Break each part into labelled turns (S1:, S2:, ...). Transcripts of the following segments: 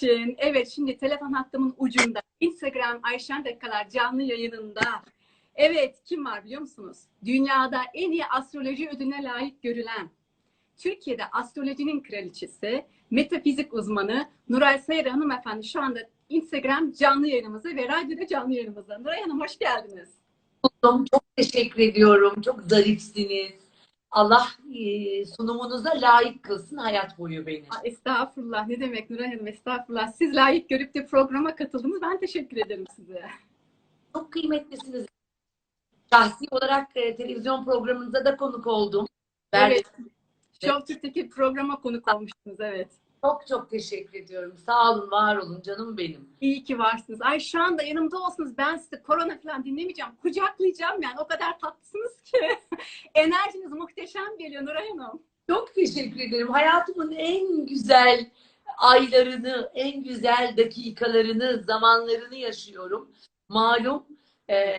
S1: için. Evet şimdi telefon hattımın ucunda. Instagram Ayşen Dekkalar canlı yayınında. Evet kim var biliyor musunuz? Dünyada en iyi astroloji ödülüne layık görülen, Türkiye'de astrolojinin kraliçesi, metafizik uzmanı Nuray Sayar hanımefendi şu anda Instagram canlı yayınımızda ve radyoda canlı yayınımızda. Nuray Hanım hoş geldiniz.
S2: Çok teşekkür ediyorum. Çok zarifsiniz. Allah e, sunumunuza layık kılsın hayat boyu beni.
S1: Estağfurullah. Ne demek Nuray Hanım? Estağfurullah. Siz layık görüp de programa katıldınız. Ben teşekkür ederim size.
S2: Çok kıymetlisiniz. Şahsi olarak e, televizyon programınıza da konuk oldum.
S1: Evet. Show Türk'teki programa konuk olmuştunuz. Evet.
S2: Çok çok teşekkür ediyorum. Sağ olun, var olun canım benim.
S1: İyi ki varsınız. Ay şu anda yanımda olsunuz. Ben sizi korona falan dinlemeyeceğim. Kucaklayacağım yani. O kadar tatlısınız ki. Enerjiniz muhteşem geliyor Nuray Hanım.
S2: Çok teşekkür ederim. Hayatımın en güzel aylarını, en güzel dakikalarını, zamanlarını yaşıyorum. Malum e,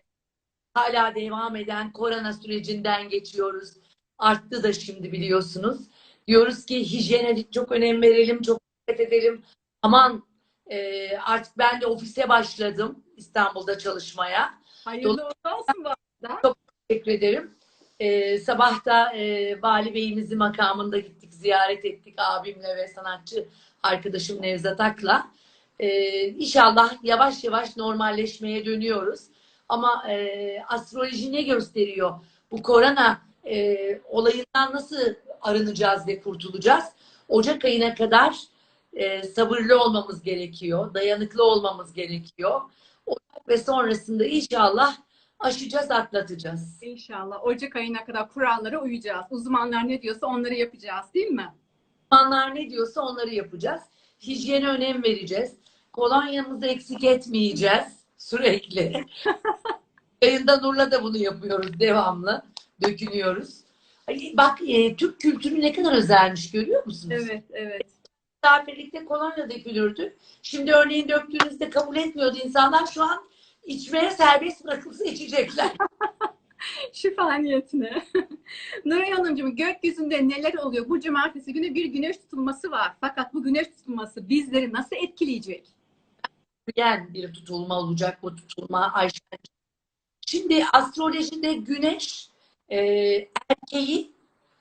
S2: hala devam eden korona sürecinden geçiyoruz. Arttı da şimdi biliyorsunuz. Diyoruz ki hijyene çok önem verelim, çok dikkat edelim. Aman e, artık ben de ofise başladım İstanbul'da çalışmaya.
S1: Hayırlı olsun bu arada.
S2: Teşekkür ederim. Ee, sabah da e, Vali Bey'imizi makamında gittik, ziyaret ettik abimle ve sanatçı arkadaşım Nevzat Ak'la. Ee, inşallah yavaş yavaş normalleşmeye dönüyoruz. Ama e, astroloji ne gösteriyor? Bu korona e, olayından nasıl arınacağız ve kurtulacağız? Ocak ayına kadar e, sabırlı olmamız gerekiyor, dayanıklı olmamız gerekiyor. Ocak ve sonrasında inşallah aşacağız, atlatacağız.
S1: İnşallah Ocak ayına kadar kurallara uyacağız. Uzmanlar ne diyorsa onları yapacağız değil mi?
S2: Uzmanlar ne diyorsa onları yapacağız. Hijyene önem vereceğiz. Kolonyamızı eksik etmeyeceğiz sürekli. Yayında Nur'la da bunu yapıyoruz devamlı. Dökünüyoruz. Bak e, Türk kültürü ne kadar özelmiş görüyor musunuz?
S1: Evet, evet.
S2: Misafirlikte kolonya dökülürdü. Şimdi örneğin döktüğünüzde kabul etmiyordu insanlar. Şu an içmeye serbest bırakılsa içecekler.
S1: Şifa niyetine. Nuray Hanımcığım gökyüzünde neler oluyor? Bu cumartesi günü bir güneş tutulması var. Fakat bu güneş tutulması bizleri nasıl etkileyecek?
S2: büyüyen bir tutulma olacak bu tutulma Ayşe. Şimdi astrolojide güneş e, erkeği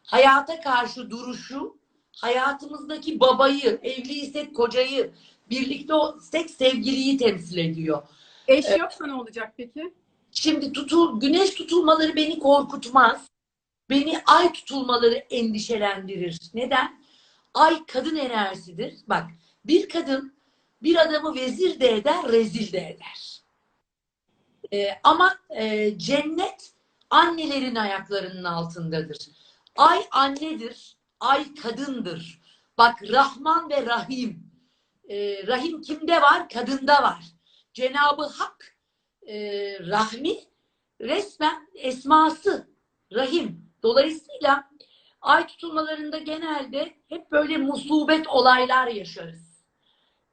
S2: hayata karşı duruşu, hayatımızdaki babayı, evliysek kocayı, birlikte olsak sevgiliyi temsil ediyor.
S1: Eş yoksa ne olacak peki?
S2: Şimdi tutul, güneş tutulmaları beni korkutmaz. Beni ay tutulmaları endişelendirir. Neden? Ay kadın enerjisidir. Bak bir kadın bir adamı vezir de eder, rezil de eder. Ee, ama e, cennet annelerin ayaklarının altındadır. Ay annedir, ay kadındır. Bak Rahman ve Rahim. Ee, rahim kimde var? Kadında var. Cenabı Hak e, rahmi resmen esması rahim. Dolayısıyla ay tutulmalarında genelde hep böyle musibet olaylar yaşarız.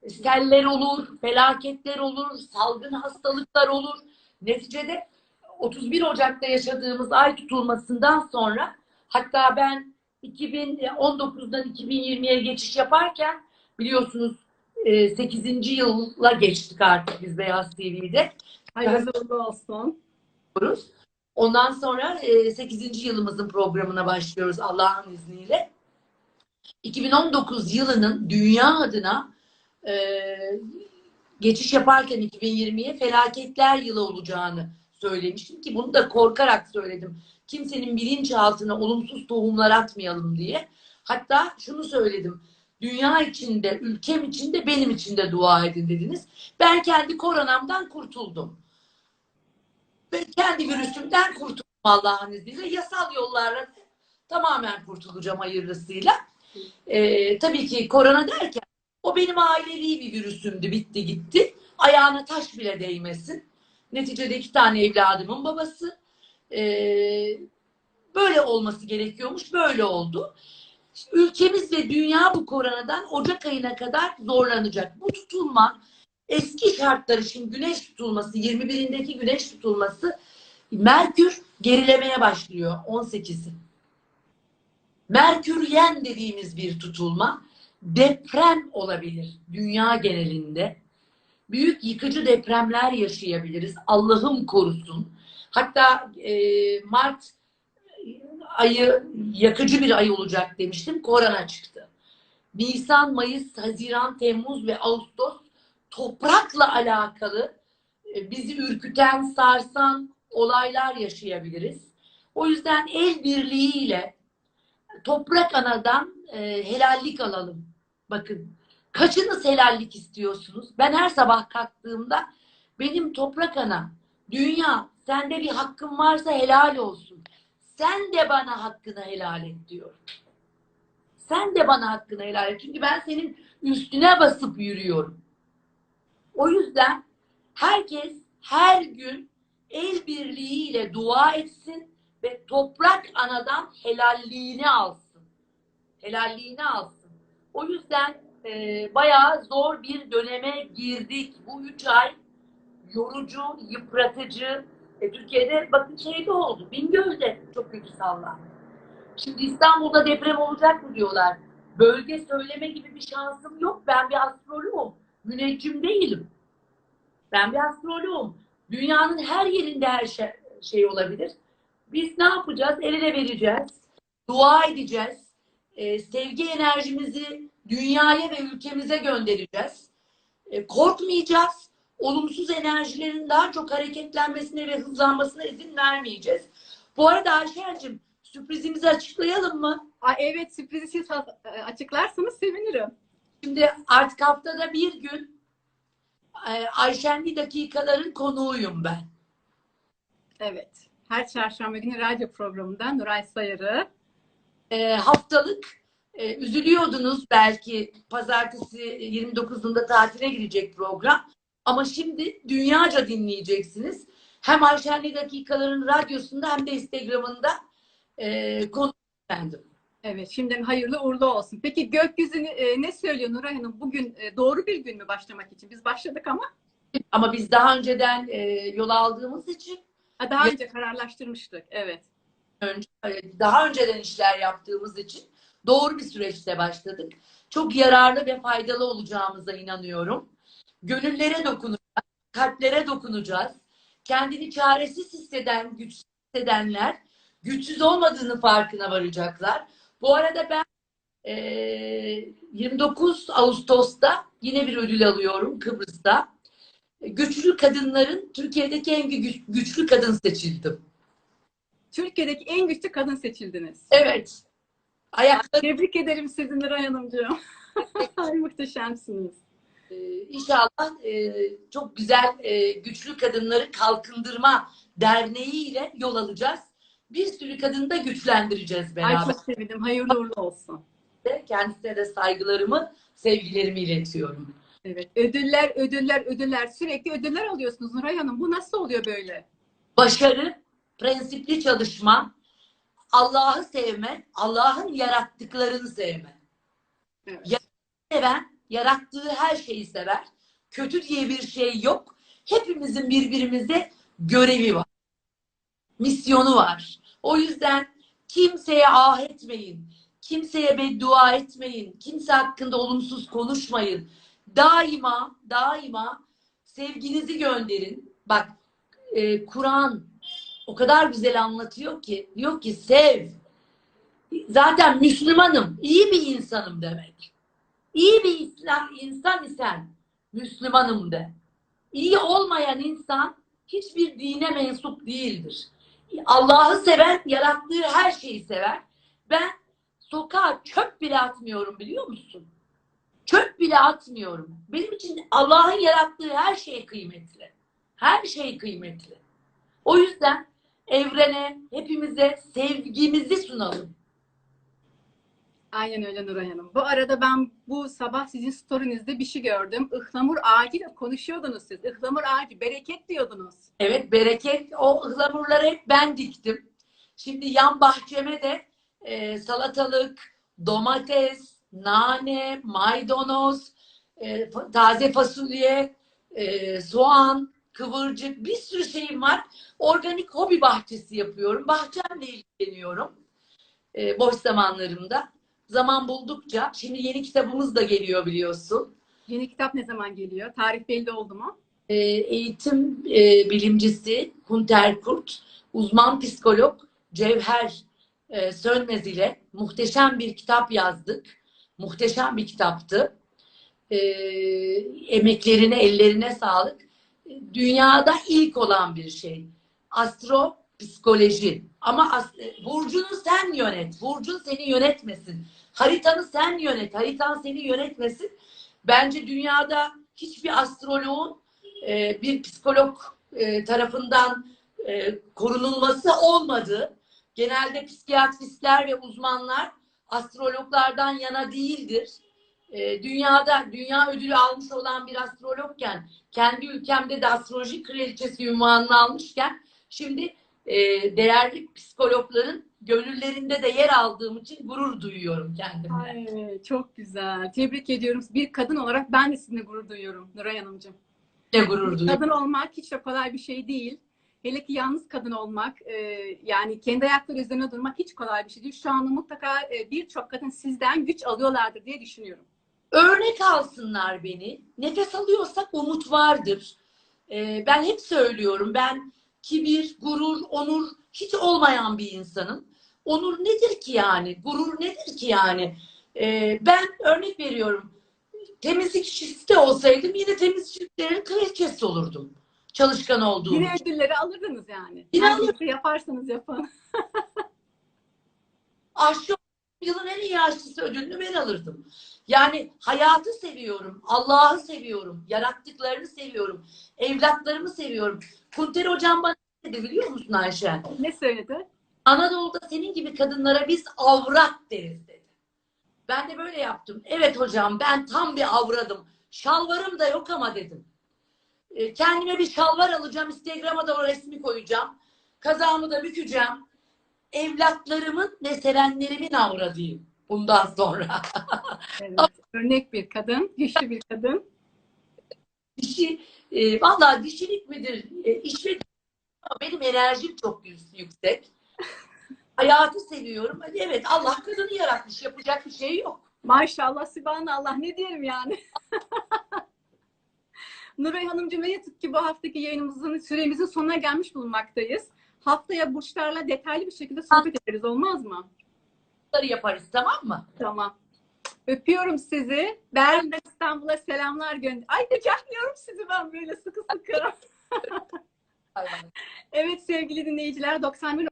S2: Seller olur, felaketler olur, salgın hastalıklar olur. Neticede 31 Ocak'ta yaşadığımız ay tutulmasından sonra hatta ben 2019'dan 2020'ye geçiş yaparken biliyorsunuz 8. yıla geçtik artık biz Beyaz TV'de
S1: Hayırlı uğurlu olsun.
S2: Ondan sonra 8. yılımızın programına başlıyoruz Allah'ın izniyle. 2019 yılının dünya adına e, geçiş yaparken 2020'ye felaketler yılı olacağını söylemiştim ki bunu da korkarak söyledim. Kimsenin bilinçaltına olumsuz tohumlar atmayalım diye. Hatta şunu söyledim. Dünya içinde, ülkem içinde, benim için de dua edin dediniz. Ben kendi koronamdan kurtuldum. Ve kendi virüsümden kurtuldum Allah'ın izniyle. Yasal yollarla tamamen kurtulacağım hayırlısıyla. Ee, tabii ki korona derken o benim ailevi bir virüsümdü. Bitti gitti. Ayağına taş bile değmesin. Neticede iki tane evladımın babası. Ee, böyle olması gerekiyormuş. Böyle oldu. Ülkemiz ve dünya bu koronadan Ocak ayına kadar zorlanacak. Bu tutulma eski şartları şimdi güneş tutulması 21'indeki güneş tutulması Merkür gerilemeye başlıyor 18'i. Merküryen dediğimiz bir tutulma. deprem olabilir dünya genelinde. Büyük yıkıcı depremler yaşayabiliriz. Allah'ım korusun. Hatta e, Mart ayı yakıcı bir ay olacak demiştim. Korona çıktı. Nisan, Mayıs, Haziran, Temmuz ve Ağustos toprakla alakalı e, bizi ürküten, sarsan olaylar yaşayabiliriz. O yüzden el birliğiyle toprak anadan e, helallik alalım. Bakın kaçınız helallik istiyorsunuz? Ben her sabah kalktığımda benim toprak ana, dünya sende bir hakkın varsa helal olsun. Sen de bana hakkını helal et diyor. Sen de bana hakkını helal et. Çünkü ben senin üstüne basıp yürüyorum. O yüzden herkes her gün el birliğiyle dua etsin ve toprak anadan helalliğini alsın. Helalliğini alsın. O yüzden e, bayağı zor bir döneme girdik. Bu üç ay yorucu, yıpratıcı. E, Türkiye'de bakın şeyde oldu. Bingöl'de çok kötü sallandı. Şimdi İstanbul'da deprem olacak mı diyorlar. Bölge söyleme gibi bir şansım yok. Ben bir astrologum. Müneccim değilim. Ben bir astrologum. Dünyanın her yerinde her şey, şey olabilir. Biz ne yapacağız? El ele vereceğiz. Dua edeceğiz. Ee, sevgi enerjimizi dünyaya ve ülkemize göndereceğiz. Ee, korkmayacağız. Olumsuz enerjilerin daha çok hareketlenmesine ve hızlanmasına izin vermeyeceğiz. Bu arada Ayşen'cim sürprizimizi açıklayalım mı?
S1: Aa, evet sürprizi siz e, açıklarsanız sevinirim.
S2: Şimdi artık haftada bir gün e, Ayşenli dakikaların konuğuyum ben.
S1: Evet. Her çarşamba günü radyo programından Nuray Sayarı.
S2: E, haftalık e, üzülüyordunuz belki pazartesi 29'unda tatile girecek program. Ama şimdi dünyaca dinleyeceksiniz. Hem Ayşenli Dakikaların radyosunda hem de Instagram'ında e, konu efendim.
S1: Evet, şimdiden hayırlı uğurlu olsun. Peki gökyüzü e, ne söylüyor Nuray Hanım? Bugün e, doğru bir gün mü başlamak için? Biz başladık ama
S2: Ama biz daha önceden e, yol aldığımız için
S1: ha, daha önce kararlaştırmıştık. Evet.
S2: Önce, e, daha önceden işler yaptığımız için doğru bir süreçte başladık. Çok yararlı ve faydalı olacağımıza inanıyorum. Gönüllere dokunacağız, kalplere dokunacağız. Kendini çaresiz hisseden, güçsüz hissedenler güçsüz olmadığını farkına varacaklar. Bu arada ben e, 29 Ağustos'ta yine bir ödül alıyorum Kıbrıs'ta. Güçlü kadınların Türkiye'deki en güç- güçlü kadın seçildim.
S1: Türkiye'deki en güçlü kadın seçildiniz.
S2: Evet. Ayakları
S1: Tebrik ederim sizi Nuray Hanımcığım. Ay, muhteşemsiniz.
S2: e, inşallah e, çok güzel e, güçlü kadınları kalkındırma derneği ile yol alacağız. Bir sürü kadını da güçlendireceğiz
S1: Ay
S2: beraber.
S1: çok sevindim. Hayırlı uğurlu olsun.
S2: Kendisine de saygılarımı, sevgilerimi iletiyorum.
S1: Evet. Ödüller, ödüller, ödüller. Sürekli ödüller alıyorsunuz Nuray Hanım. Bu nasıl oluyor böyle?
S2: Başarı, prensipli çalışma, Allah'ı sevme, Allah'ın yarattıklarını sevme.
S1: Evet.
S2: Seven, yarattığı her şeyi sever. Kötü diye bir şey yok. Hepimizin birbirimize görevi var. Misyonu var. O yüzden kimseye ah etmeyin. Kimseye beddua etmeyin. Kimse hakkında olumsuz konuşmayın. Daima, daima sevginizi gönderin. Bak e, Kur'an o kadar güzel anlatıyor ki diyor ki sev. Zaten Müslümanım, iyi bir insanım demek. İyi bir İslam, insan isen Müslümanım de. İyi olmayan insan hiçbir dine mensup değildir. Allah'ı seven, yarattığı her şeyi sever. Ben sokağa çöp bile atmıyorum biliyor musun? Çöp bile atmıyorum. Benim için Allah'ın yarattığı her şey kıymetli. Her şey kıymetli. O yüzden evrene, hepimize sevgimizi sunalım.
S1: Aynen öyle Nuray Hanım. Bu arada ben bu sabah sizin story'nizde bir şey gördüm. Ihlamur ağacıyla konuşuyordunuz siz. Ihlamur ağacı, bereket diyordunuz.
S2: Evet bereket. O ıhlamurları hep ben diktim. Şimdi yan bahçeme de e, salatalık, domates, nane, maydanoz, e, taze fasulye, e, soğan, kıvırcık bir sürü şeyim var. Organik hobi bahçesi yapıyorum. Bahçemle ilgileniyorum. E, boş zamanlarımda. zaman buldukça şimdi yeni kitabımız da geliyor biliyorsun.
S1: Yeni kitap ne zaman geliyor? Tarih belli oldu mu?
S2: Ee, eğitim e, bilimcisi Hunter Kurt, uzman psikolog Cevher e, Sönmez ile muhteşem bir kitap yazdık. Muhteşem bir kitaptı. Ee, emeklerine, ellerine sağlık. Dünyada ilk olan bir şey. Astro psikoloji. Ama as- e, burcunu sen yönet. Burcun seni yönetmesin. Haritanı sen yönet. Haritan seni yönetmesin. Bence dünyada hiçbir astroloğun e, bir psikolog e, tarafından e, korunulması olmadı. Genelde psikiyatristler ve uzmanlar astrologlardan yana değildir. E, dünyada dünya ödülü almış olan bir astrologken kendi ülkemde de astroloji kraliçesi ünvanını almışken şimdi e, değerli psikologların gönüllerinde de yer aldığım için gurur duyuyorum kendimle.
S1: Ay, çok güzel. Tebrik ediyorum. Bir kadın olarak ben de sizinle gurur duyuyorum Nuray Hanımcığım.
S2: Ne gurur duyuyorum.
S1: Kadın olmak hiç de kolay bir şey değil. Hele ki yalnız kadın olmak, e, yani kendi ayakları üzerine durmak hiç kolay bir şey değil. Şu anda mutlaka e, birçok kadın sizden güç alıyorlardır diye düşünüyorum.
S2: Örnek alsınlar beni. Nefes alıyorsak umut vardır. Ee, ben hep söylüyorum. Ben kibir, gurur, onur hiç olmayan bir insanım. Onur nedir ki yani? Gurur nedir ki yani? Ee, ben örnek veriyorum. Temizlik işçisi de olsaydım yine temizlikçilerin kraliçesi olurdum. Çalışkan olduğum
S1: Yine
S2: için.
S1: ödülleri alırdınız yani.
S2: Yine
S1: Hangisi yaparsanız yapın.
S2: aşçı yılın en iyi aşçısı ödülünü ben alırdım. Yani hayatı seviyorum, Allah'ı seviyorum, yarattıklarını seviyorum, evlatlarımı seviyorum. Kunter hocam bana ne dedi biliyor musun Ayşe?
S1: Ne söyledi?
S2: Anadolu'da senin gibi kadınlara biz avrat deriz dedi. Ben de böyle yaptım. Evet hocam ben tam bir avradım. Şalvarım da yok ama dedim. E, Kendime bir şalvar alacağım. Instagram'a da o resmi koyacağım. Kazağımı da bükeceğim. Evlatlarımın ve sevenlerimin avradıyım. Bundan sonra.
S1: Evet. Örnek bir kadın, güçlü bir kadın.
S2: Dişi, e, valla dişilik midir? E, işvet benim enerjim çok yü- yüksek. Hayatı seviyorum. Evet Allah kadını yaratmış. Yapacak bir şey yok.
S1: Maşallah, Sübhanallah ne diyelim yani. Nuray Hanımcığım ne yazık ki bu haftaki yayınımızın süremizin sonuna gelmiş bulunmaktayız. Haftaya burçlarla detaylı bir şekilde sohbet ederiz olmaz mı?
S2: Bunları yaparız tamam mı?
S1: Tamam. Öpüyorum sizi. Berlin'den İstanbul'a selamlar gönder. Ay kucaklıyorum sizi ben böyle sıkı sıkı. Evet sevgili dinleyiciler 91